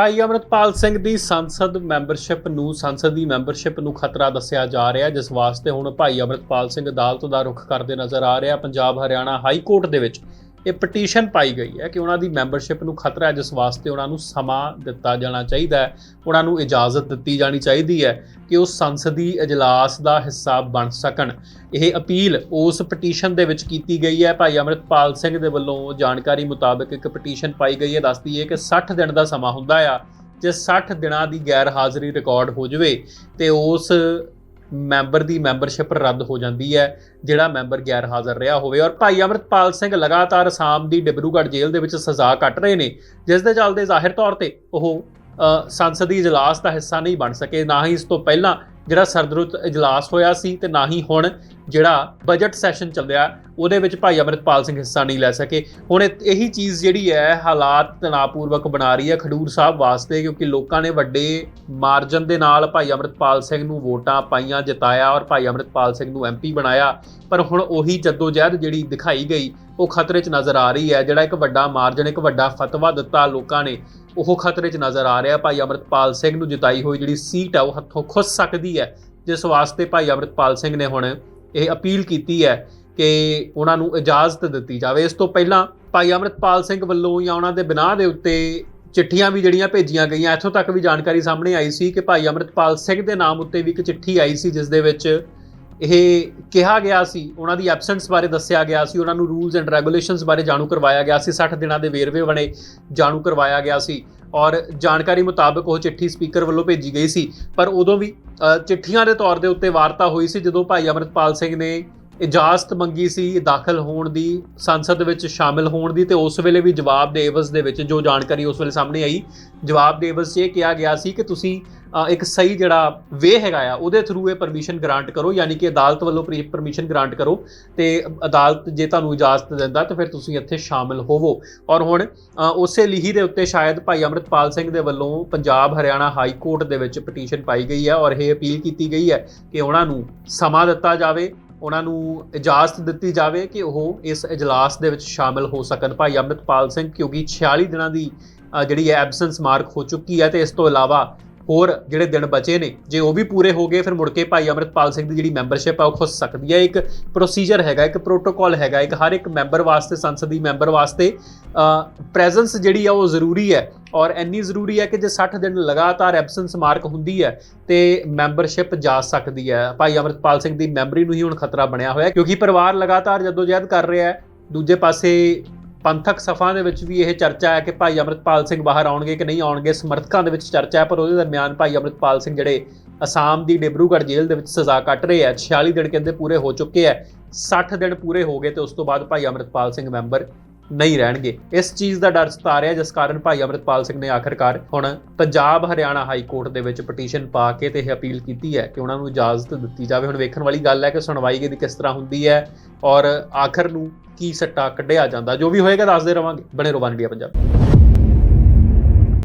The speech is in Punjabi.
ਭਾਈ ਅਮਰਤਪਾਲ ਸਿੰਘ ਦੀ ਸੰਸਦ ਮੈਂਬਰਸ਼ਿਪ ਨੂੰ, ਸੰਸਦ ਦੀ ਮੈਂਬਰਸ਼ਿਪ ਨੂੰ ਖਤਰਾ ਦੱਸਿਆ ਜਾ ਰਿਹਾ ਜਿਸ ਵਾਸਤੇ ਹੁਣ ਭਾਈ ਅਮਰਤਪਾਲ ਸਿੰਘ ਅਦਾਲਤ ਦਾ ਰੁਖ ਕਰਦੇ ਨਜ਼ਰ ਆ ਰਿਹਾ ਪੰਜਾਬ ਹਰਿਆਣਾ ਹਾਈ ਕੋਰਟ ਦੇ ਵਿੱਚ। ਇਹ ਪਟੀਸ਼ਨ ਪਾਈ ਗਈ ਹੈ ਕਿ ਉਹਨਾਂ ਦੀ ਮੈਂਬਰਸ਼ਿਪ ਨੂੰ ਖਤਰਾ ਹੈ, ਜਿਸ ਵਾਸਤੇ ਉਹਨਾਂ ਨੂੰ ਸਮਾਂ ਦਿੱਤਾ ਜਾਣਾ ਚਾਹੀਦਾ ਹੈ। ਉਹਨਾਂ ਨੂੰ ਇਜਾਜ਼ਤ ਦਿੱਤੀ ਜਾਣੀ ਚਾਹੀਦੀ ਹੈ ਕਿ ਉਹ ਸੰਸਦੀ ਇਜਲਾਸ ਦਾ ਹਿੱਸਾ ਬਣ ਸਕਣ। ਇਹ ਅਪੀਲ ਉਸ ਪਟੀਸ਼ਨ ਦੇ ਵਿੱਚ ਕੀਤੀ ਗਈ ਹੈ। ਭਾਈ ਅਮਰਿਤਪਾਲ ਸਿੰਘ ਦੇ ਵੱਲੋਂ ਜਾਣਕਾਰੀ ਮੁਤਾਬਕ ਇੱਕ ਪਟੀਸ਼ਨ ਪਾਈ ਗਈ ਹੈ। ਦੱਸਦੀ ਹੈ ਕਿ 60 ਦਿਨ ਦਾ ਸਮਾਂ ਹੁੰਦਾ ਆ, ਜੇ 60 ਦਿਨਾਂ ਦੀ ਗੈਰ ਹਾਜ਼ਰੀ ਰਿਕਾਰਡ ਹੋ ਜਾਵੇ ਤੇ ਉਸ ਮੈਂਬਰ ਦੀ ਮੈਂਬਰਸ਼ਿਪ ਰੱਦ ਹੋ ਜਾਂਦੀ ਹੈ ਜਿਹੜਾ ਮੈਂਬਰ ਗੈਰ ਹਾਜ਼ਰ ਰਿਹਾ ਹੋਵੇ। ਔਰ ਭਾਈ ਅਮਰਿਤਪਾਲ ਸਿੰਘ ਲਗਾਤਾਰ ਅਸਾਮ ਦੀ ਡਿਬਰੂਗੜ੍ਹ ਜੇਲ੍ਹ ਦੇ ਵਿੱਚ ਸਜ਼ਾ ਕੱਟ ਰਹੇ ਨੇ ਜਿਸ ਦੇ ਚੱਲਦੇ ਜ਼ਾਹਿਰ ਤੌਰ ਤੇ ਉਹ ਅ, ਸੰਸਦੀ ਇਜਲਾਸ ਦਾ ਹਿੱਸਾ ਨਹੀਂ ਬਣ ਸਕੇ। ਨਾ ਹੀ ਇਸ ਤੋਂ ਪਹਿਲਾਂ ਜਿਹੜਾ ਸਰਦਰੁੱਤ ਇਜਲਾਸ ਹੋਇਆ ਸੀ ਤੇ ਨਾ ਹੀ ਹੁਣ ਜਿਹੜਾ ਬਜਟ ਸੈਸ਼ਨ ਚੱਲਿਆ ਉਹਦੇ ਵਿੱਚ ਭਾਈ ਅਮਰਿਤਪਾਲ ਸਿੰਘ ਹਿੱਸਾ ਨਹੀਂ ਲੈ ਸਕੇ। ਹੁਣ ਇਹੀ ਚੀਜ਼ ਜਿਹੜੀ ਹੈ, ਹਾਲਾਤ ਤਣਾਅਪੂਰਵਕ ਬਣਾ ਰਹੀ ਹੈ ਖਡੂਰ ਸਾਹਿਬ ਵਾਸਤੇ, ਕਿਉਂਕਿ ਲੋਕਾਂ ਨੇ ਵੱਡੇ ਮਾਰਜਨ ਦੇ ਨਾਲ ਭਾਈ ਅਮਰਿਤਪਾਲ ਸਿੰਘ ਨੂੰ ਵੋਟਾਂ ਪਾਈਆਂ, ਜਿਤਾਇਆ ਔਰ ਭਾਈ ਅਮਰਿਤਪਾਲ ਸਿੰਘ ਨੂੰ ਐਮਪੀ ਬਣਾਇਆ। ਪਰ ਹੁਣ ਉਹੀ ਜਦੋਜਹਿਦ ਜਿਹੜੀ ਦਿਖਾਈ ਗਈ, ਉਹ ਖਤਰੇ 'ਚ ਨਜ਼ਰ ਆ ਰਹੀ ਹੈ। ਜਿਹੜਾ ਇੱਕ ਵੱਡਾ ਮਾਰਜਨ ਇੱਕ ਵੱਡਾ ਫਤਵਾ ਦਿੱਤਾ ਲੋਕਾਂ ਨੇ, ਉਹ ਖਤਰੇ 'ਚ ਨਜ਼ਰ ਆ ਰਿਹਾ। ਭਾਈ ਅਮਰਿਤਪਾਲ ਸਿੰਘ ਨੂੰ ਜਿਤਾਈ ਹੋਈ ਜਿਹੜੀ ਸੀਟ ਹੈ, ਉਹ ਹੱਥੋਂ ਖੁੱਸ ਸਕਦੀ ਹੈ। ਜਿਸ ਵਾਸਤੇ ਭਾਈ ਅਮਰਿਤਪਾਲ ਸਿੰਘ ਨੇ ਹੁਣ ਇਹ ਅਪੀਲ ਕੀਤੀ ਹੈ ਕਿ ਉਹਨਾਂ ਨੂੰ ਇਜਾਜ਼ਤ ਦਿੱਤੀ ਜਾਵੇ। ਇਸ ਤੋਂ ਪਹਿਲਾਂ ਭਾਈ ਅਮਰਿਤਪਾਲ ਸਿੰਘ ਵੱਲੋਂ ਜਾਂ ਉਹਨਾਂ ਦੇ ਬਿਨਾਹ ਦੇ ਉੱਤੇ ਚਿੱਠੀਆਂ ਵੀ ਜਿਹੜੀਆਂ ਭੇਜੀਆਂ ਗਈਆਂ, ਇੱਥੋਂ ਤੱਕ ਵੀ ਜਾਣਕਾਰੀ ਸਾਹਮਣੇ ਆਈ ਸੀ ਕਿ ਭਾਈ ਅਮਰਿਤਪਾਲ ਸਿੰਘ ਦੇ ਨਾਮ ਉੱਤੇ ਵੀ ਇੱਕ ਚਿੱਠੀ ਆਈ ਸੀ, ਜਿਸ ਦੇ ਵਿੱਚ ਇਹ ਕਿਹਾ ਗਿਆ ਸੀ, ਉਹਨਾਂ ਦੀ ਐਬਸੈਂਟਸ ਬਾਰੇ ਦੱਸਿਆ ਗਿਆ ਸੀ, ਉਹਨਾਂ ਨੂੰ ਰੂਲਸ ਐਂਡ ਰੈਗੂਲੇਸ਼ਨਸ ਬਾਰੇ ਜਾਣੂ ਕਰਵਾਇਆ ਗਿਆ ਸੀ 60 ਦਿਨਾਂ ਦੇ ਵੇਰਵੇ ਬਣੇ ਜਾਣੂ ਕਰਵਾਇਆ ਗਿਆ ਸੀ। ਔਰ ਜਾਣਕਾਰੀ ਮੁਤਾਬਕ ਉਹ ਚਿੱਠੀ ਸਪੀਕਰ ਵੱਲੋਂ ਭੇਜੀ ਗਈ ਸੀ। ਪਰ ਉਦੋਂ ਵੀ ਚਿੱਠੀਆਂ ਦੇ ਤੌਰ ਦੇ ਉੱਤੇ ਵਾਰਤਾ ਹੋਈ ਸੀ ਜਦੋਂ ਭਾਈ ਅਮਰਿਤਪਾਲ ਸਿੰਘ ਨੇ ਇਜਾਜ਼ਤ ਮੰਗੀ ਸੀ ਦਾਖਲ ਹੋਣ ਦੀ, ਸੰਸਦ ਵਿੱਚ ਸ਼ਾਮਿਲ ਹੋਣ ਦੀ ਤੇ ਉਸ ਵੇਲੇ ਵੀ ਜਵਾਬ ਦੇ ਇਵਜ਼ ਦੇ ਵਿੱਚ ਜੋ ਜਾਣਕਾਰੀ ਉਸ ਵੇਲੇ ਸਾਹਮਣੇ ਆਈ, ਜਵਾਬ ਦੇ ਇਵਜ਼ 'ਚ ਇਹ ਕਿਹਾ ਗਿਆ ਸੀ ਕਿ ਤੁਸੀਂ ਇੱਕ ਸਹੀ ਜਿਹੜਾ ਵੇ ਹੈਗਾ ਆ, ਉਹਦੇ ਥਰੂ ਇਹ ਪਰਮਿਸ਼ਨ ਗ੍ਰਾਂਟ ਕਰੋ, ਯਾਨੀ ਕਿ ਅਦਾਲਤ ਵੱਲੋਂ ਪਰਮਿਸ਼ਨ ਗ੍ਰਾਂਟ ਕਰੋ ਤੇ ਅਦਾਲਤ ਜੇ ਤੁਹਾਨੂੰ ਇਜਾਜ਼ਤ ਦਿੰਦਾ ਤਾਂ ਫਿਰ ਤੁਸੀਂ ਇੱਥੇ ਸ਼ਾਮਿਲ ਹੋਵੋ। ਔਰ ਹੁਣ ਉਸੇ ਲਿਖੀ ਦੇ ਉੱਤੇ ਸ਼ਾਇਦ ਭਾਈ ਅਮਰਿਤਪਾਲ ਸਿੰਘ ਦੇ ਵੱਲੋਂ ਪੰਜਾਬ ਹਰਿਆਣਾ ਹਾਈ ਕੋਰਟ ਦੇ ਵਿੱਚ ਪਟੀਸ਼ਨ ਪਾਈ ਗਈ ਹੈ ਔਰ ਇਹ ਅਪੀਲ ਕੀਤੀ ਗਈ ਹੈ ਕਿ ਉਹਨਾਂ ਨੂੰ ਸਮਾਂ ਦਿੱਤਾ ਜਾਵੇ। ਉਹਨਾਂ ਨੂੰ ਇਜਾਜ਼ਤ ਦਿੱਤੀ ਜਾਵੇ ਕਿ ਉਹ ਇਸ ਇਜਲਾਸ ਦੇ ਵਿੱਚ ਸ਼ਾਮਿਲ ਹੋ ਸਕਣ। ਭਾਈ ਅਮਰਿਤਪਾਲ ਸਿੰਘ ਕਿਉਂਕਿ 46 ਦਿਨਾਂ ਦੀ ਜਿਹੜੀ ਹੈ ਐਬਸੈਂਸ ਮਾਰਕ ਹੋ ਚੁੱਕੀ ਹੈ ਤੇ ਇਸ ਤੋਂ ਇਲਾਵਾ ਹੋਰ ਜਿਹੜੇ ਦਿਨ ਬਚੇ ਨੇ, ਜੇ ਉਹ ਵੀ ਪੂਰੇ ਹੋ ਗਏ, ਫਿਰ ਮੁੜ ਕੇ ਭਾਈ ਅਮਰਿਤਪਾਲ ਸਿੰਘ ਦੀ ਜਿਹੜੀ ਮੈਂਬਰਸ਼ਿਪ ਆ, ਉਹ ਖੁੱਸ ਸਕਦੀ ਹੈ ਇੱਕ ਪ੍ਰੋਸੀਜਰ ਹੈਗਾ, ਇੱਕ ਪ੍ਰੋਟੋਕਾਲ ਹੈਗਾ, ਇੱਕ ਹਰ ਇੱਕ ਮੈਂਬਰ ਵਾਸਤੇ, ਸੰਸਦੀ ਮੈਂਬਰ ਵਾਸਤੇ ਪ੍ਰੈਜ਼ੈਂਸ ਜਿਹੜੀ ਆ, ਉਹ ਜ਼ਰੂਰੀ ਹੈ। ਔਰ ਇੰਨੀ ਜ਼ਰੂਰੀ ਹੈ ਕਿ ਜੇ 60 ਦਿਨ ਲਗਾਤਾਰ ਐਬਸੈਂਸ ਮਾਰਕ ਹੁੰਦੀ ਹੈ, ਤੇ ਮੈਂਬਰਸ਼ਿਪ ਜਾ ਸਕਦੀ ਹੈ। ਭਾਈ ਅਮਰਿਤਪਾਲ ਸਿੰਘ ਦੀ ਮੈਂਬਰੀ ਨੂੰ ਹੀ ਹੁਣ ਖਤਰਾ ਬਣਿਆ ਹੋਇਆ ਕਿਉਂਕਿ ਪਰਿਵਾਰ ਲਗਾਤਾਰ ਜਦੋਜਹਿਦ ਕਰ ਰਿਹਾ ਹੈ। ਦੂਜੇ ਪਾਸੇ ਪੰਥਕ ਸਫਾ ਦੇ ਵਿੱਚ ਵੀ ਇਹ ਚਰਚਾ ਹੈ ਕਿ ਭਾਈ ਅਮਰਿਤਪਾਲ ਸਿੰਘ ਬਾਹਰ ਆਉਣਗੇ ਕਿ ਨਹੀਂ ਆਉਣਗੇ। ਸਮਰਥਕਾਂ ਦੇ ਵਿੱਚ ਚਰਚਾ ਹੈ, ਪਰ ਉਹਦੇ ਦਰਮਿਆਨ ਭਾਈ ਅਮਰਿਤਪਾਲ ਸਿੰਘ ਜਿਹੜੇ ਅਸਾਮ ਦੀ ਡਿਬਰੂਗੜ੍ਹ ਜੇਲ੍ਹ ਦੇ ਵਿੱਚ ਸਜ਼ਾ ਕੱਟ ਰਹੇ ਆ 46 ਦਿਨ ਕਹਿੰਦੇ ਪੂਰੇ ਹੋ ਚੁੱਕੇ ਆ 60 ਦਿਨ ਪੂਰੇ ਹੋ ਗਏ ਤੇ ਉਸ ਤੋਂ ਬਾਅਦ ਭਾਈ ਅਮਰਿਤਪਾਲ ਸਿੰਘ ਮੈਂਬਰ ਨਹੀਂ ਰਹਿਣਗੇ। ਇਸ ਚੀਜ਼ ਦਾ ਡਰ ਸਤਾ ਰਿਹਾ ਜਿਸ ਕਾਰਨ ਭਾਈ ਅਮਰਿਤਪਾਲ ਸਿੰਘ ਨੇ ਆਖਰਕਾਰ ਹੁਣ ਪੰਜਾਬ ਹਰਿਆਣਾ ਹਾਈ ਕੋਰਟ ਦੇ ਵਿੱਚ ਪਟੀਸ਼ਨ ਪਾ ਕੇ ਤੇ ਇਹ ਅਪੀਲ ਕੀਤੀ ਹੈ ਕਿ ਉਹਨਾਂ ਨੂੰ ਇਜਾਜ਼ਤ ਦਿੱਤੀ ਜਾਵੇ। ਹੁਣ ਵੇਖਣ ਵਾਲੀ ਗੱਲ ਹੈ ਕਿ ਸੁਣਵਾਈ ਇਹਦੀ ਕਿਸ ਤਰ੍ਹਾਂ ਹੁੰਦੀ ਹੈ ਔਰ ਆਖਰ ਨੂੰ ਕੀ ਸੱਟਾ ਕੱਢਿਆ ਜਾਂਦਾ, ਜੋ ਵੀ ਹੋਏਗਾ ਦੱਸਦੇ ਰਵਾਂਗੇ। ਬਣੇ ਰਹੋ ਵਨ ਇੰਡੀਆ ਪੰਜਾਬ।